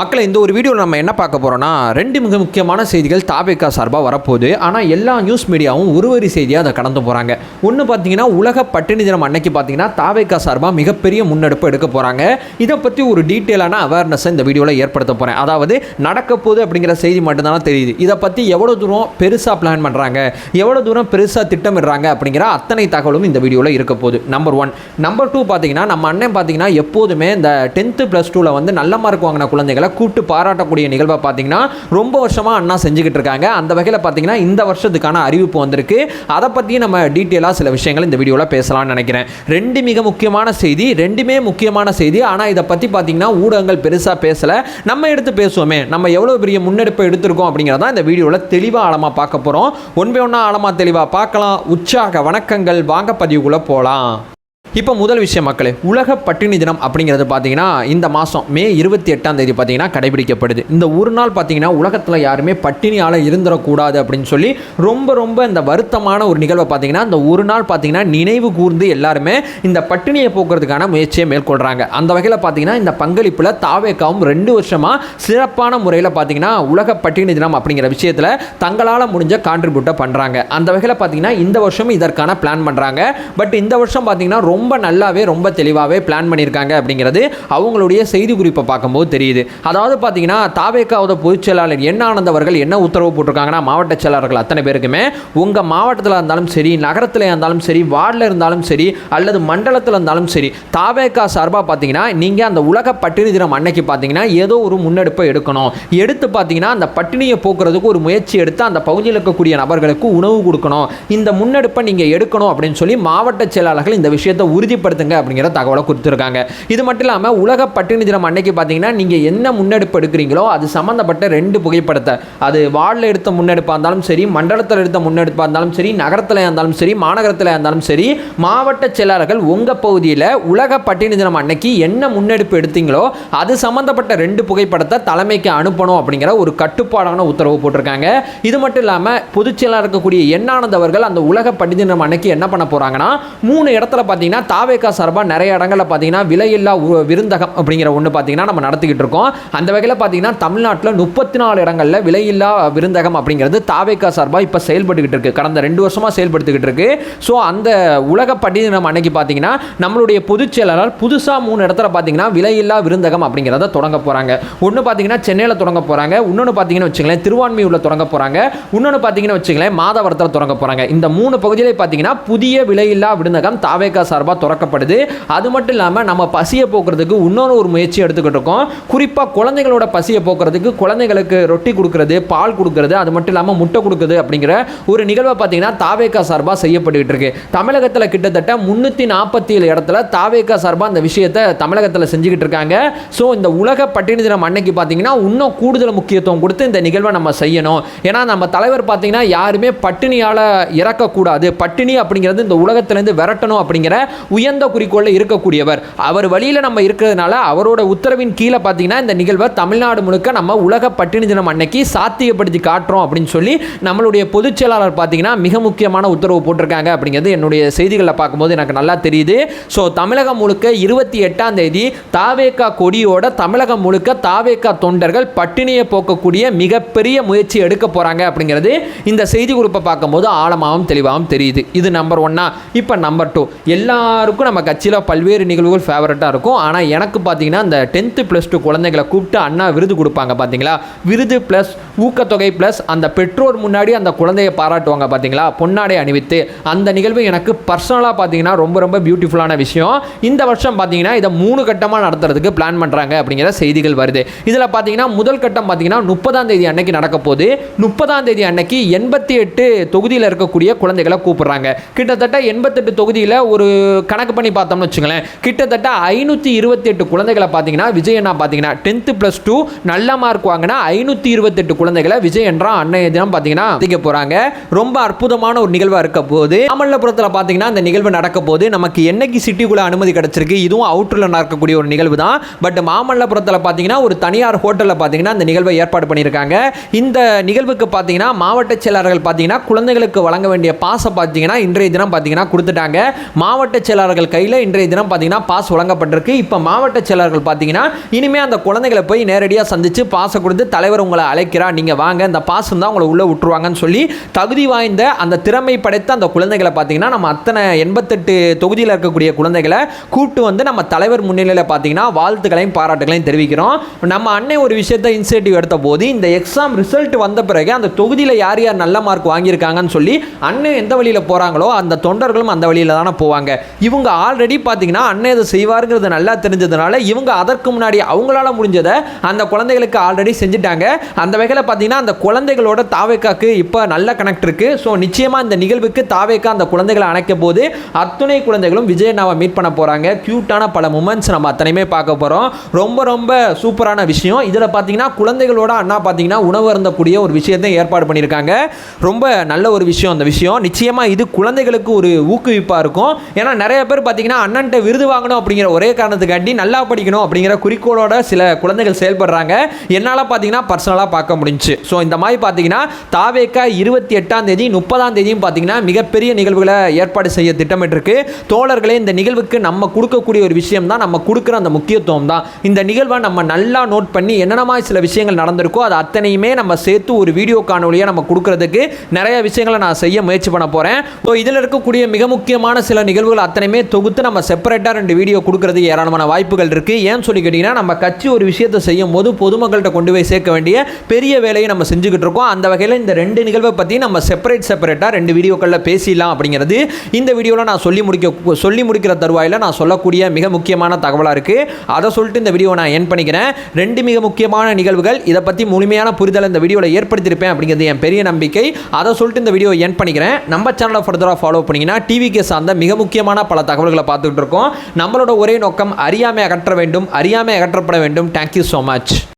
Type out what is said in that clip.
மக்களை இந்த ஒரு வீடியோவில் நம்ம என்ன பார்க்க போகிறோம்னா ரெண்டு மிக முக்கியமான செய்திகள் தாபேக்கா சார்பாக வரப்போகுது. ஆனால் எல்லா நியூஸ் மீடியாவும் ஒரு வரி செய்தியாக அதை கடந்து போகிறாங்க ஒன்று பார்த்தீங்கன்னா உலக பட்டினி தினம் அன்னைக்கு பார்த்தீங்கன்னா தாவேக்கா சார்பாக மிகப்பெரிய முன்னெடுப்பு எடுக்க போகிறாங்க இதை பற்றி ஒரு டீட்டெயிலான அவேர்னஸை இந்த வீடியோவில் ஏற்படுத்த போகிறேன் அதாவது நடக்க போகுது அப்படிங்கிற செய்தி மட்டும்தானே தெரியுது. இதை பற்றி எவ்வளோ தூரம் பெருசாக பிளான் பண்ணுறாங்க எவ்வளோ தூரம் பெருசாக திட்டமிடுறாங்க? அப்படிங்கிற அத்தனை தகவலும் இந்த வீடியோவில் இருக்க போகுது. நம்பர் ஒன் நம்பர் டூ பார்த்தீங்கன்னா நம்ம அண்ணன் பார்த்தீங்கன்னா எப்போதுமே இந்த டென்த்து ப்ளஸ் டூவில் வந்து நல்ல மார்க் வாங்கின குழந்தைகளை கூப்பிட்டு பாராட்டக்கூடிய நிகழ்வை பார்த்தீங்கன்னா ரொம்ப வருஷமாக அண்ணா செஞ்சுக்கிட்டு இருக்காங்க. அந்த வகையில் பார்த்தீங்கன்னா இந்த வருஷத்துக்கான அறிவிப்பு வந்திருக்கு. அதை பற்றியும் நம்ம டீட்டெயிலாக சில விஷயங்கள் இந்த வீடியோவில் பேசலாம்னு நினைக்கிறேன். ரெண்டு மிக முக்கியமான செய்தி ரெண்டுமே முக்கியமான செய்தி. ஆனால் இதை பற்றி பார்த்தீங்கன்னா ஊடகங்கள் பெருசாக பேசலை. நம்ம எடுத்து பேசுவோமே. நம்ம எவ்வளோ பெரிய முன்னெடுப்பை எடுத்திருக்கோம் அப்படிங்கிறதான் இந்த வீடியோவில் தெளிவாக ஆழமாக பார்க்க போகிறோம் ஒன் பை ஒன்றா ஆழமாக தெளிவாக பார்க்கலாம். உற்சாக வணக்கங்கள். வாங்க பதிவுக்குள்ளே போகலாம் இப்போ முதல் விஷயம் மக்களே உலக பட்டினி தினம் அப்படிங்கிறது பார்த்தீங்கன்னா இந்த மாதம் மே இருபத்தி எட்டாம் தேதி பார்த்தீங்கன்னா கடைபிடிக்கப்படுது. இந்த ஒரு நாள் பார்த்தீங்கன்னா உலகத்தில் யாருமே பட்டினியால் இருந்துடக்கூடாது அப்படின்னு சொல்லி ரொம்ப ரொம்ப இந்த வருத்தமான ஒரு நிகழ்வை பார்த்தீங்கன்னா இந்த ஒரு நாள் பார்த்தீங்கன்னா நினைவு கூர்ந்து எல்லாருமே இந்த பட்டினியை போக்குறதுக்கான முயற்சியை மேற்கொள்கிறாங்க அந்த வகையில் பார்த்தீங்கன்னா இந்த பங்களிப்பில் தாவேக்காவும் ரெண்டு வருஷமாக சிறப்பான முறையில் பார்த்தீங்கன்னா உலக பட்டினி தினம் அப்படிங்கிற விஷயத்தில் தங்களால் முடிஞ்ச கான்ட்ரிபியூட்டை பண்ணுறாங்க அந்த வகையில் பார்த்தீங்கன்னா இந்த வருஷம் இதற்கான பிளான் பண்ணுறாங்க பட் இந்த வருஷம் பார்த்தீங்கன்னா ரொம்ப ரொம்ப நல்லாவே ரொம்ப தெளிவாகவே பிளான் பண்ணியிருக்காங்க அப்படிங்கிறது அவங்களுடைய செய்தி குறிப்பை பார்க்கும்போது தெரியுது. அதாவது பார்த்தீங்கன்னா தாவேக்காவோட பொதுச் செயலாளர் என்ன ஆனந்த் அவர்கள் என்ன உத்தரவு போட்டிருக்காங்கன்னா மாவட்ட செயலாளர்கள் அத்தனை பேருக்குமே உங்கள் மாவட்டத்தில் இருந்தாலும் சரி நகரத்தில் இருந்தாலும் சரி வார்டில் இருந்தாலும் சரி அல்லது மண்டலத்தில் இருந்தாலும் சரி தாவேக்கா சார்பாக பார்த்தீங்கன்னா நீங்கள் அந்த உலக பட்டினி தினம் அன்னைக்கு பார்த்தீங்கன்னா ஏதோ ஒரு முன்னெடுப்பை எடுக்கணும். எடுத்து பார்த்தீங்கன்னா அந்த பட்டினியை போக்குறதுக்கு ஒரு முயற்சி எடுத்து அந்த பகுதியில் இருக்கக்கூடிய நபர்களுக்கு உணவு கொடுக்கணும். இந்த முன்னெடுப்பை நீங்கள் எடுக்கணும் அப்படின்னு சொல்லி மாவட்ட செயலாளர்கள் இந்த விஷயத்தை உறுதிப்படுத்துங்க அப்படிங்கிற தகவலை கொடுத்துருக்காங்க. இது மட்டும் இல்லாமல் உலக பட்டினி தினம் அன்னைக்கு பார்த்தீங்கன்னா நீங்கள் என்ன முன்னெடுப்பு எடுக்கிறீங்களோ அது சம்மந்தப்பட்ட ரெண்டு புகைப்படத்தை அது வார்டில் எடுத்த முன்னெடுப்பாக இருந்தாலும் சரி மண்டலத்தில் எடுத்த முன்னெடுப்பாக இருந்தாலும் சரி நகரத்தில் இருந்தாலும் சரி மாநகரத்தில் இருந்தாலும் சரி மாவட்ட செயலாளர்கள் உங்கள் பகுதியில் உலக பட்டினி தினம் அன்னைக்கு என்ன முன்னெடுப்பு எடுத்தீங்களோ அது சம்மந்தப்பட்ட ரெண்டு புகைப்படத்தை தலைமைக்கு அனுப்பணும் அப்படிங்கிற ஒரு கட்டுப்பாடான உத்தரவு போட்டிருக்காங்க. இது மட்டும் இல்லாமல் பொதுச் செயலாளர் இருக்கக்கூடிய எண்ணானந்தவர்கள் அந்த உலக பட்டினி தினம் அன்னைக்கு என்ன பண்ண போகிறாங்கன்னா மூணு இடத்துல பார்த்தீங்கன்னா தாவேக்கா சார்பாக நிறைய இடங்களில் பார்த்தீங்கன்னா விலையில்லா விருந்தகம் அப்படிங்கிற ஒன்று பார்த்தீங்கன்னா நம்ம நடத்திக்கிட்டு இருக்கோம். அந்த வகையில் பார்த்தீங்கன்னா தமிழ்நாட்டில் முப்பத்தி நாலு இடங்களில் விலையில்லா விருந்தகம் அப்படிங்கிறது தாவேக்கா சார்பாக இப்போ செயல்பட்டுக்கிட்டு இருக்கு. கடந்த ரெண்டு வருஷமாக செயல்படுத்திக்கிட்டு இருக்கு. ஸோ அந்த உலக பட்டினம் தினம் அன்னைக்கு பார்த்தீங்கன்னா நம்மளுடைய பொதுச் செயலாளர் புதுசாக மூணு இடத்துல பார்த்தீங்கன்னா விலையில்லா விருந்தகம் அப்படிங்கிறத தொடங்க போகிறாங்க ஒன்று பார்த்தீங்கன்னா சென்னையில் தொடங்க போகிறாங்க இன்னொன்று பார்த்தீங்கன்னு வச்சுங்களேன் திருவான்மையூரில் தொடங்க போகிறாங்க இன்னொன்று பார்த்தீங்கன்னு வச்சுங்களேன் மாதவரத்தில் தொடங்க போகிறாங்க இந்த மூணு பகுதியிலே பார்த்தீங்கன்னா புதிய விலையில்லா விருந்தகம் தாவேக்கா சார்பாக திறக்கப்படுது. அது மட்டும் இல்லாமல் நம்ம பசியை போக்குறதுக்கு இன்னொரு ஒரு முயற்சி எடுத்துக்கிட்டு இருக்கோம். குறிப்பாக குழந்தைகளோட பசியை போக்குறதுக்கு குழந்தைகளுக்கு ரொட்டி கொடுக்கறது பால் கொடுக்கறது அது மட்டும் இல்லாமல் முட்டை கொடுக்குறது அப்படிங்கிற ஒரு நிகழ்வை பார்த்தீங்கன்னா தாவேக்கா சார்பாக செய்யப்பட்டுக்கிட்டு இருக்கு. தமிழகத்தில் கிட்டத்தட்ட முந்நூற்றி நாற்பத்தி ஏழு இடத்துல தாவேக்கா சார்பாக அந்த விஷயத்தை தமிழகத்தில் செஞ்சுக்கிட்டு இருக்காங்க. ஸோ இந்த உலக பட்டினி தினம் அன்னைக்கு பார்த்தீங்கன்னா இன்னும் கூடுதல் முக்கியத்துவம் கொடுத்து இந்த நிகழ்வை நம்ம செய்யணும். ஏன்னா நம்ம தலைவர் பார்த்தீங்கன்னா யாருமே பட்டினியால் இறக்கக்கூடாது. பட்டினி அப்படிங்கிறது இந்த உலகத்திலேருந்து விரட்டணும் அப்படிங்கிற உயர்ந்த குறிக்கோளில் இருக்கக்கூடியவர். அவர் வழியில் நம்ம இருக்கிறதுனால அவரோட உத்தரவின் கீழே பார்த்தீங்கன்னா இந்த நிகழ்வை தமிழ்நாடு முழுக்க நம்ம உலக பட்டினி தினம் அன்னைக்கு சாத்தியப்படுத்தி காட்டுறோம் அப்படின்னு சொல்லி நம்மளுடைய பொதுச் செயலாளர் பார்த்தீங்கன்னா மிக முக்கியமான உத்தரவு போட்டிருக்காங்க அப்படிங்கிறது என்னுடைய செய்திகளில் பார்க்கும்போது எனக்கு நல்லா தெரியுது. ஸோ தமிழகம் முழுக்க இருபத்தி எட்டாம் தேதி தாவேக்கா கொடியோட தமிழகம் முழுக்க தாவேக்கா தொண்டர்கள் பட்டினியை போக்கக்கூடிய மிகப்பெரிய முயற்சி எடுக்க போகிறாங்க அப்படிங்கிறது இந்த செய்தி குறிப்பை பார்க்கும்போது ஆழமாகவும் தெளிவாகவும் தெரியுது. இது நம்பர் ஒன்னா இப்போ நம்பர் டூ எல்லாருக்கும் நம்ம கட்சியில் பல்வேறு நிகழ்வுகள் ஃபேவரட்டாக இருக்கும். ஆனால் எனக்கு பார்த்தீங்கன்னா இந்த டென்த்து ப்ளஸ் டூ குழந்தைகளை கூப்பிட்டு அண்ணா விருது கொடுப்பாங்க பார்த்தீங்களா விருது ப்ளஸ் ஊக்கத்தொகை ப்ளஸ் அந்த பெற்றோர் முன்னாடி அந்த குழந்தையை பாராட்டுவாங்க பார்த்தீங்களா பொன்னாடை அணிவித்து அந்த நிகழ்வு எனக்கு பர்சனலாக பார்த்தீங்கன்னா ரொம்ப ரொம்ப பியூட்டிஃபுல்லான விஷயம். இந்த வருஷம் பார்த்தீங்கன்னா இதை மூணு கட்டமாக நடத்துறதுக்கு பிளான் பண்ணுறாங்க அப்படிங்கிற செய்திகள் வருது. இதில் பார்த்தீங்கன்னா முதல் கட்டம் பார்த்தீங்கன்னா முப்பதாம் தேதி அன்னைக்கு நடக்க போகுது. முப்பதாம் தேதி அன்னைக்கு எண்பத்தி எட்டு தொகுதியில் இருக்கக்கூடிய குழந்தைகளை கூப்பிடுறாங்க. கிட்டத்தட்ட எண்பத்தெட்டு தொகுதியில் ஒரு கணக்கு பண்ணி பார்த்தோம்னு வச்சுங்களேன் கிட்டத்தட்ட ஐநூற்றி இருபத்தி எட்டு குழந்தைகளை பார்த்தீங்கன்னா விஜய் அண்ணா பார்த்தீங்கன்னா டென்த்து ப்ளஸ் டூ நல்ல மார்க் வாங்கினா ஐநூற்றி இருபத்தெட்டு குழந்தைகளை விஜய் என்றா அன்னைய தினம் பார்த்தீங்கன்னா திக்க போகிறாங்க ரொம்ப அற்புதமான ஒரு நிகழ்வாக இருக்க போது மாமல்லபுரத்தில் பார்த்தீங்கன்னா அந்த நிகழ்வு நடக்க போது நமக்கு என்னைக்கு சிட்டிக்குள்ளே அனுமதி கிடச்சிருக்கு இதுவும் அவுட்டரில் நடக்கக்கூடிய ஒரு நிகழ்வு தான். பட் மாமல்லபுரத்தில் பார்த்தீங்கன்னா ஒரு தனியார் ஹோட்டலில் பார்த்தீங்கன்னா இந்த நிகழ்வை ஏற்பாடு பண்ணியிருக்காங்க. இந்த நிகழ்வுக்கு பார்த்தீங்கன்னா மாவட்ட செயலாளர்கள் பார்த்தீங்கன்னா குழந்தைகளுக்கு வழங்க வேண்டிய பாசை பார்த்தீங்கன்னா இன்றைய தினம் பார்த்தீங்கன்னா கொடுத்துட்டாங்க. மாவட்ட செயலாளர்கள் கையில் இன்றைய தினம் பார்த்தீங்கன்னா பாஸ் வழங்கப்பட்டிருக்கு. இப்போ மாவட்ட செயலாளர்கள் பார்த்தீங்கன்னா இனிமேல் அந்த குழந்தைகளை போய் நேரடியாக சந்தித்து பாஸை கொடுத்து தலைவர் உங்களை அழைக்கிறா நீங்கள் வாங்க இந்த பாஸ் தான் உங்களை உள்ளே விட்டுருவாங்கன்னு சொல்லி தகுதி வாய்ந்த அந்த திறமை படைத்த அந்த குழந்தைகளை பார்த்தீங்கன்னா நம்ம அத்தனை எண்பத்தெட்டு தொகுதியில் இருக்கக்கூடிய குழந்தைகளை கூப்பிட்டு வந்து நம்ம தலைவர் முன்னிலையில் பார்த்தீங்கன்னா வாழ்த்துக்களையும் பாராட்டுகளையும் தெரிவிக்கிறோம். நம்ம அன்னை ஒரு விஷயத்தை இனிஷியேட்டிவ் எடுத்த போது இந்த எக்ஸாம் ரிசல்ட் வந்த பிறகு அந்த தொகுதியில் யார் யார் நல்ல மார்க் வாங்கியிருக்காங்கன்னு சொல்லி அண்ணன் எந்த வழியில் போகிறாங்களோ அந்த தொண்டர்களும் அந்த வழியில் தானே போவாங்க. இவங்க ஆல்ரெடி பார்த்தீங்கன்னா அண்ணன் இதை செய்வாருங்கிறது நல்லா தெரிஞ்சதுனால இவங்க அதற்கு முன்னாடி அவங்களால முடிஞ்சதை அந்த குழந்தைகளுக்கு ஆல்ரெடி செஞ்சுட்டாங்க. அந்த வகையில் பார்த்தீங்கன்னா அந்த குழந்தைகளோட தாவேக்காக்கு இப்போ நல்ல கனெக்ட் இருக்கு. ஸோ நிச்சயமாக இந்த நிகழ்வுக்கு தாவேக்கா அந்த குழந்தைகளை அணைக்க போது அத்துணை குழந்தைகளும் விஜய் அண்ணாவை மீட் பண்ண போகிறாங்க க்யூட்டான பல மூமெண்ட்ஸ் நம்ம அத்தனையுமே பார்க்க போகிறோம் ரொம்ப ரொம்ப சூப்பரான விஷயம். இதில் பார்த்தீங்கன்னா குழந்தைகளோட அண்ணா பார்த்தீங்கன்னா உணவு அருந்தக்கூடிய ஒரு விஷயத்தை ஏற்பாடு பண்ணியிருக்காங்க. ரொம்ப நல்ல ஒரு விஷயம் அந்த விஷயம். நிச்சயமாக இது குழந்தைகளுக்கு ஒரு ஊக்குவிப்பாக இருக்கும். ஏன்னா நிறைய பேர் பார்த்தீங்கன்னா அண்ணன்ட்ட விருது வாங்கணும் அப்படிங்கிற ஒரே காரணத்துக்காண்டி நல்லா படிக்கணும் அப்படிங்கிற குறிக்கோளோட சில குழந்தைகள் செயல்படுறாங்க. என்னால் பார்த்தீங்கன்னா பர்சனலாக பார்க்க முடிஞ்சு. ஸோ இந்த மாதிரி பார்த்தீங்கன்னா தாவேக்கா இருபத்தி எட்டாம் தேதி முப்பதாம் தேதியும் பார்த்தீங்கன்னா மிகப்பெரிய நிகழ்வுகளை ஏற்பாடு செய்ய திட்டமிட்டிருக்கு. தோழர்களே இந்த நிகழ்வுக்கு நம்ம கொடுக்கக்கூடிய ஒரு விஷயம் தான் நம்ம கொடுக்குற அந்த முக்கியத்துவம் தான். இந்த நிகழ்வை நம்ம நல்லா நோட் பண்ணி என்னென்ன மாதிரி சில விஷயங்கள் நடந்திருக்கோ அது அத்தனையுமே நம்ம சேர்த்து ஒரு வீடியோ காணொலியாக நம்ம கொடுக்கறதுக்கு நிறைய விஷயங்களை நான் செய்ய முயற்சி பண்ண போகிறேன் ஸோ இதில் இருக்கக்கூடிய மிக முக்கியமான சில நிகழ்வுகள் அத்தனையுமே தொகுத்து நம்ம செப்பரேட்டாக ரெண்டு வீடியோ கொடுக்கறதுக்கு ஏராளமான வாய்ப்புகள் இருக்குது ஏன்னு சொல்லி கேட்டிங்கன்னா நம்ம கட்சி ஒரு விஷயத்தை செய்யும் போது பொதுமக்கள்கிட்ட கொண்டு போய் சேர்க்க வேண்டிய பெரிய வேலையை நம்ம செஞ்சுக்கிட்டு இருக்கோம். அந்த வகையில் இந்த ரெண்டு நிகழ்வை பற்றி நம்ம செப்பரேட் செப்பரேட்டாக ரெண்டு வீடியோக்களில் பேசிடலாம் அப்படிங்கிறது இந்த வீடியோவில் நான் சொல்லி முடிக்க சொல்லி முடிக்கிற தருவாயில் நான் சொல்லக்கூடிய மிக முக்கியமான தகவலாக இருக்குது அதை சொல்லிட்டு இந்த வீடியோவை நான் என் பண்ணிக்கிறேன். ரெண்டு மிக முக்கியமான நிகழ்வுகள் இதை பற்றி முழுமையான புரிதல் இந்த வீடியோவில் ஏற்படுத்தியிருப்பேன் அப்படிங்கிறது என் பெரிய நம்பிக்கை. அதை சொல்லிட்டு இந்த வீடியோ என் பண்ணிக்கிறேன். நம்ம சேனலை ஃபர்தராக ஃபாலோ பண்ணிங்கன்னா டிவிக்கு சார்ந்த மிக முக்கியமான முக்கியமான பல தகவல்களை பார்த்துக்கிட்டு இருக்கோம். நம்மளோட ஒரே நோக்கம் அறியாமை அகற்ற வேண்டும் அறியாமை அகற்றப்பட வேண்டும். Thank you so much